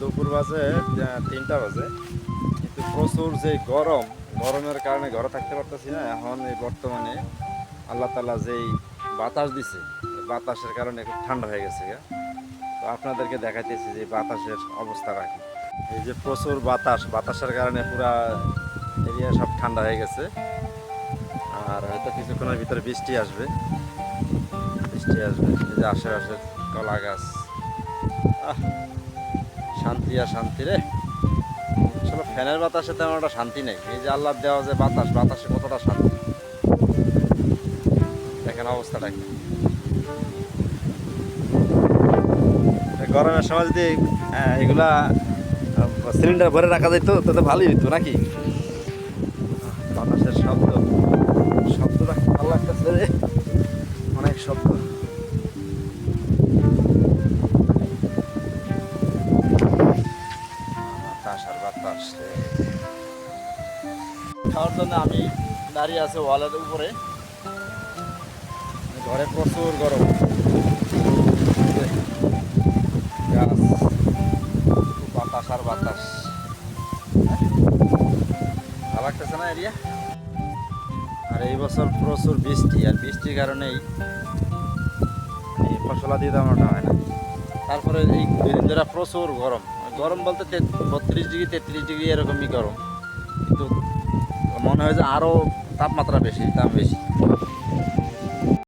দুপুর বাজে তিনটা বাজে। কিন্তু প্রচুর যে গরম গরমের কারণে ঘরে থাকতে পারতেছি না। এখন এই বর্তমানে আল্লাহ তালা যেই বাতাস দিছে বাতাসের কারণে খুব ঠান্ডা হয়ে গেছে। তো আপনাদেরকে দেখাইতেছি যে বাতাসের অবস্থা কি এই যে প্রচুর বাতাস বাতাসের কারণে পুরা এরিয়া সব ঠান্ডা হয়ে গেছে। আর হয়তো কিছুক্ষণের ভিতরে বৃষ্টি আসবে। বৃষ্টি আসবে এই যে আশেপাশের কলা গাছ। আহ, শান্তি আর শান্তি রে। আসলে ফ্যানের বাতাসে তেমন একটা শান্তি নেই। এই যে আল্লাহ দেওয়া যে বাতাস, বাতাসে কতটা শান্তি। দেখেন অবস্থাটা গরমের সময় যদি এগুলা সিলিন্ডার ভরে রাখা যেত তাতে ভালোই হতো নাকি? খাওয়ার জন্য আমি দাঁড়িয়ে আছে ওয়ালের উপরে। ঘরে প্রচুর গরম। গাছ বাতাস আর বাতাস। ভালো লাগতেছে না এরিয়া? আর এই বছর প্রচুর বৃষ্টি আর বৃষ্টির কারণেই এই ফসলাদি তেমনটা হয় না। তারপরে এই দিন ধরে প্রচুর গরম। গরম বলতে বত্রিশ ডিগ্রি, তেত্রিশ ডিগ্রি এরকমই গরম। কিন্তু মনে হয় যে আরও তাপমাত্রা বেশি, দাম বেশি।